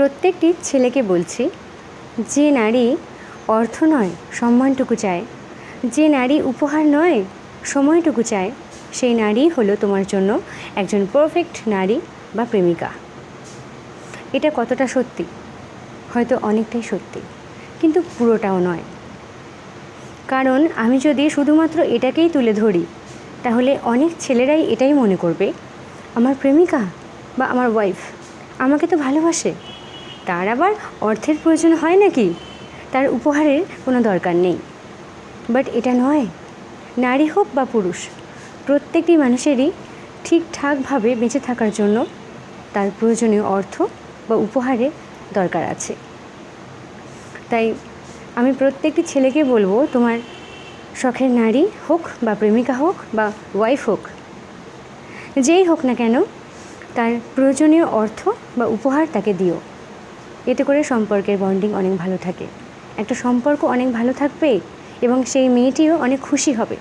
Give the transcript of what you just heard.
প্রত্যেকটি ছেলেকে বলছি, যে নারী অর্থ নয়, সম্মানটুকু চায়। যে নারী উপহার নয়, সময়টুকু চায়। সেই নারী হলো তোমার জন্য একজন পারফেক্ট নারী বা প্রেমিকা। এটা কতটা সত্যি? হয়তো অনেকটাই সত্যি, কিন্তু পুরোটাও নয়। কারণ আমি যদি শুধুমাত্র এটাকেই তুলে ধরি, তাহলে অনেক ছেলেরাই এটাই মনে করবে, আমার প্রেমিকা বা আমার ওয়াইফ আমাকে তো ভালোবাসে। তার আবার অর্থের প্রয়োজন হয় নাকি? তার উপহারের কোনো দরকার নেই। বাট এটা নয়। নারী হোক বা পুরুষ, প্রত্যেকটি মানুষেরই ঠিকঠাকভাবে বেঁচে থাকার জন্য তার প্রয়োজনীয় অর্থ বা উপহারের দরকার আছে। তাই আমি প্রত্যেকটি ছেলেকে বলব, তোমার শখের নারী হোক বা প্রেমিকা হোক বা ওয়াইফ হোক, যেই হোক না কেন, তার প্রয়োজনীয় অর্থ বা উপহার তাকে দিও। এতে করে সম্পর্কের বন্ডিং অনেক ভালো থাকে। একটা সম্পর্ক অনেক ভালো থাকবে এবং সেই মেয়েটিও অনেক খুশি হবে।